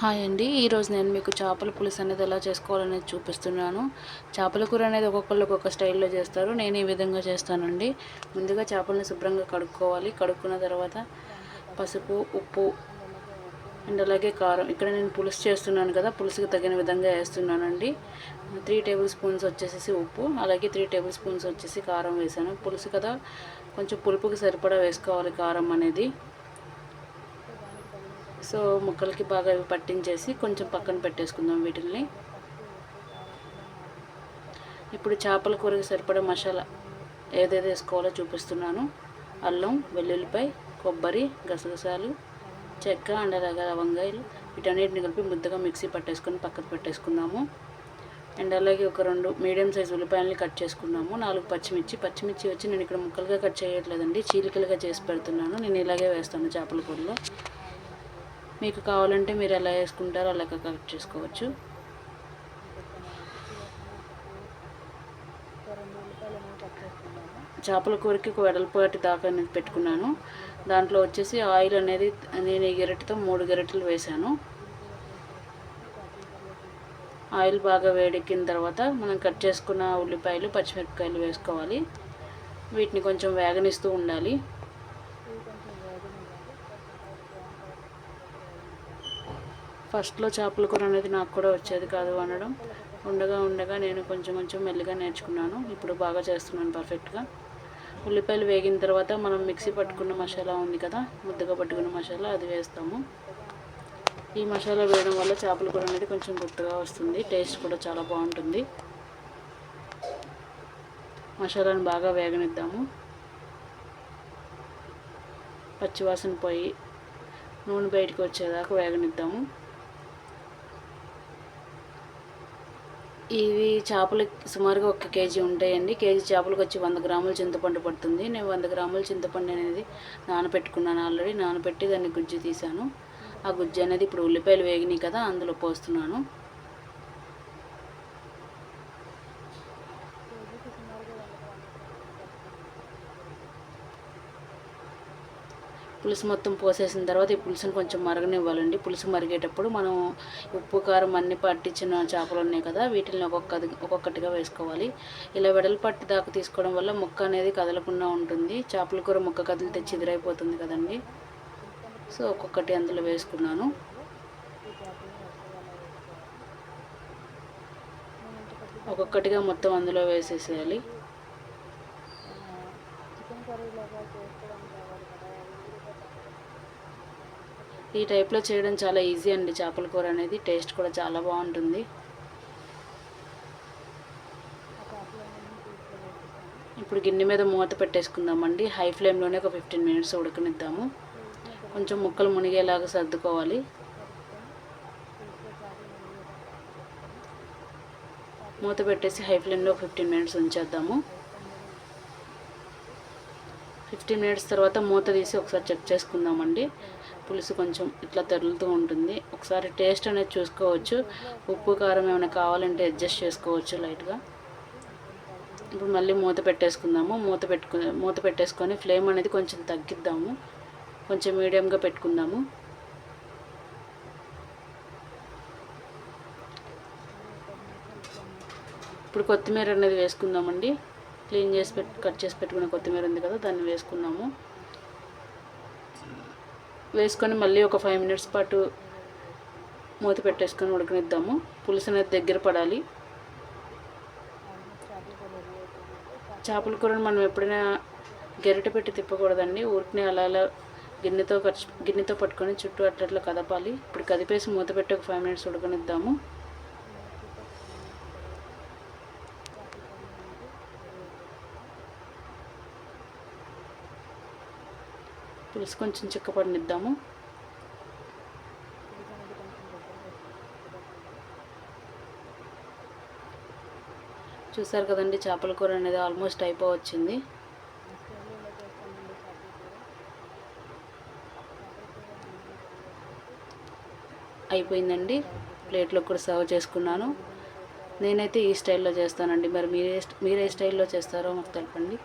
Hi అండి. ఈరోజు నేను మీకు చేపల పులుసు అనేది ఎలా చేసుకోవాలనేది చూపిస్తున్నాను. చేపల కూర అనేది ఒక్కొక్కరు ఒక్కొక్క స్టైల్లో చేస్తారు. నేను ఈ విధంగా చేస్తానండి. ముందుగా చేపలను శుభ్రంగా కడుక్కోవాలి. కడుక్కున్న తర్వాత పసుపు ఉప్పు అండ్ అలాగే కారం. ఇక్కడ నేను పులుసు చేస్తున్నాను కదా పులుసుకి తగిన విధంగా వేస్తున్నానండి. త్రీ టేబుల్ స్పూన్స్ వచ్చేసి ఉప్పు అలాగే త్రీ టేబుల్ స్పూన్స్ వచ్చేసి కారం వేసాను పులుసు కదా కొంచెం పులుపుకి సరిపడా వేసుకోవాలి కారం అనేది. సో ముక్కలకి బాగా పట్టించేసి కొంచెం పక్కన పెట్టేసుకుందాం వీటిల్ని. ఇప్పుడు చేపల కూరకి సరిపడే మసాలా ఏదైతే వేసుకోవాలో చూపిస్తున్నాను. అల్లం వెల్లుల్లిపాయ కొబ్బరి గసగసాలు చెక్క అండ్ అలాగే లవంగాయలు వీటన్నిటిని కలిపి ముద్దగా మిక్సీ పట్టేసుకొని పక్కకు పెట్టేసుకుందాము. అండ్ అలాగే ఒక రెండు మీడియం సైజ్ ఉల్లిపాయలని కట్ చేసుకున్నాము. నాలుగు పచ్చిమిర్చి పచ్చిమిర్చి వచ్చి నేను ఇక్కడ ముక్కలుగా కట్ చేయట్లేదండి చీలికలుగా చేసి పెడుతున్నాను. నేను ఇలాగే వేస్తాను చేపల కూరలో. మీకు కావాలంటే మీరు ఎలా వేసుకుంటారో అలా కట్ చేసుకోవచ్చు. చేపల కూరకి ఒక వెడల్పాటి దాకా అనేది పెట్టుకున్నాను. దాంట్లో వచ్చేసి ఆయిల్ అనేది నేను ఈ గెరటితో మూడు గెరటలు వేశాను. ఆయిల్ బాగా వేడెక్కిన తర్వాత మనం కట్ చేసుకున్న ఉల్లిపాయలు పచ్చిమిరపకాయలు వేసుకోవాలి. వీటిని కొంచెం వేగనిస్తూ ఉండాలి. ఫస్ట్లో చేపల కూర అనేది నాకు కూడా వచ్చేది కాదు అనడం. ఉండగా ఉండగా నేను కొంచెం కొంచెం మెల్లిగా నేర్చుకున్నాను. ఇప్పుడు బాగా చేస్తున్నాను పర్ఫెక్ట్గా. ఉల్లిపాయలు వేగిన తర్వాత మనం మిక్సీ పట్టుకున్న మసాలా ఉంది కదా ముద్దగా పట్టుకున్న మసాలా అది వేస్తాము. ఈ మసాలా వేయడం వల్ల చేపల కూర అనేది కొంచెం గుర్తుగా వస్తుంది టేస్ట్ కూడా చాలా బాగుంటుంది. మసాలాను బాగా వేగనిద్దాము. పచ్చివాసన పోయి నూనె బయటకు వచ్చేదాకా వేగనిద్దాము. ఇవి చేపలు సుమారుగా ఒక కేజీ ఉంటాయండి. కేజీ చేపలకు వచ్చి వంద గ్రాముల చింతపండు పడుతుంది. నేను వంద గ్రాముల చింతపండు అనేది నానబెట్టుకున్నాను ఆల్రెడీ. నానబెట్టి దాన్ని గుజ్జు తీసాను ఆ గుజ్జు అనేది ఇప్పుడు ఉల్లిపాయలు వేగినాయి కదా అందులో పోస్తున్నాను. పులుసు మొత్తం పోసేసిన తర్వాత ఈ పులుసుని కొంచెం మరగనివ్వాలండి. పులుసు మరిగేటప్పుడు మనం ఉప్పు కారం అన్ని పట్టించిన చేపలు ఉన్నాయి కదా వీటిని ఒక్కొక్క ఒక్కొక్కటిగా వేసుకోవాలి. ఇలా వెడల్పట్టి దాకా తీసుకోవడం వల్ల ముక్క అనేది కదలకుండా ఉంటుంది. చేపల కూర ముక్క కదిలితే చిదిరైపోతుంది కదండి. సో ఒక్కొక్కటి అందులో వేసుకున్నాను. ఒక్కొక్కటిగా మొత్తం అందులో వేసేసేయాలి. ఈ టైప్లో చేయడం చాలా ఈజీ అండి. చేపల కూర అనేది టేస్ట్ కూడా చాలా బాగుంటుంది. ఇప్పుడు గిన్నె మీద మూత పెట్టేసుకుందామండి. హై ఫ్లేమ్లోనే ఒక ఫిఫ్టీన్ మినిట్స్ ఉడకనిద్దాము. కొంచెం ముక్కలు మునిగేలాగా సర్దుకోవాలి. మూత పెట్టేసి హై ఫ్లేమ్లో ఫిఫ్టీన్ మినిట్స్ ఉంచేద్దాము. ఫిఫ్టీన్ మినిట్స్ తర్వాత మూత తీసి ఒకసారి చెక్ చేసుకుందామండి. పులుసు కొంచెం ఇట్లా తెరులుతూ ఉంటుంది. ఒకసారి టేస్ట్ అనేది చూసుకోవచ్చు. ఉప్పు కారం ఏమైనా కావాలంటే అడ్జస్ట్ చేసుకోవచ్చు లైట్గా. ఇప్పుడు మళ్ళీ మూత పెట్టేసుకుందాము. మూత పెట్టుకు మూత పెట్టేసుకొని ఫ్లేమ్ అనేది కొంచెం తగ్గిద్దాము. కొంచెం మీడియంగా పెట్టుకుందాము. ఇప్పుడు కొత్తిమీర అనేది వేసుకుందామండి. క్లీన్ చేసి పెట్ కట్ చేసి పెట్టుకున్న కొత్తిమీర ఉంది కదా దాన్ని వేసుకున్నాము. వేసుకొని మళ్ళీ ఒక ఫైవ్ మినిట్స్ పాటు మూత పెట్టేసుకొని ఉడకనిద్దాము. పులుసు అనేది దగ్గర పడాలి. చేపల కూరను మనం ఎప్పుడైనా గెరిట పెట్టి తిప్పకూడదండి. ఊరికనే అలా అలా గిన్నెతో ఖర్చు గిన్నెతో పట్టుకొని చుట్టూ అట్లట్లా కదపాలి. ఇప్పుడు కదిపేసి మూత పెట్టి ఒక ఫైవ్ మినిట్స్ ఉడకనిద్దాము. పులుసు కొంచెం చిక్కపడినిద్దాము చూసారు కదండి చేపల కూర అనేది ఆల్మోస్ట్ అయిపోవచ్చింది. అయిపోయిందండి. ప్లేట్లో కూడా సర్వ్ చేసుకున్నాను. నేనైతే ఈ స్టైల్లో చేస్తానండి. మరి మీరే మీరే స్టైల్లో చేస్తారో మాకు తెలపండి.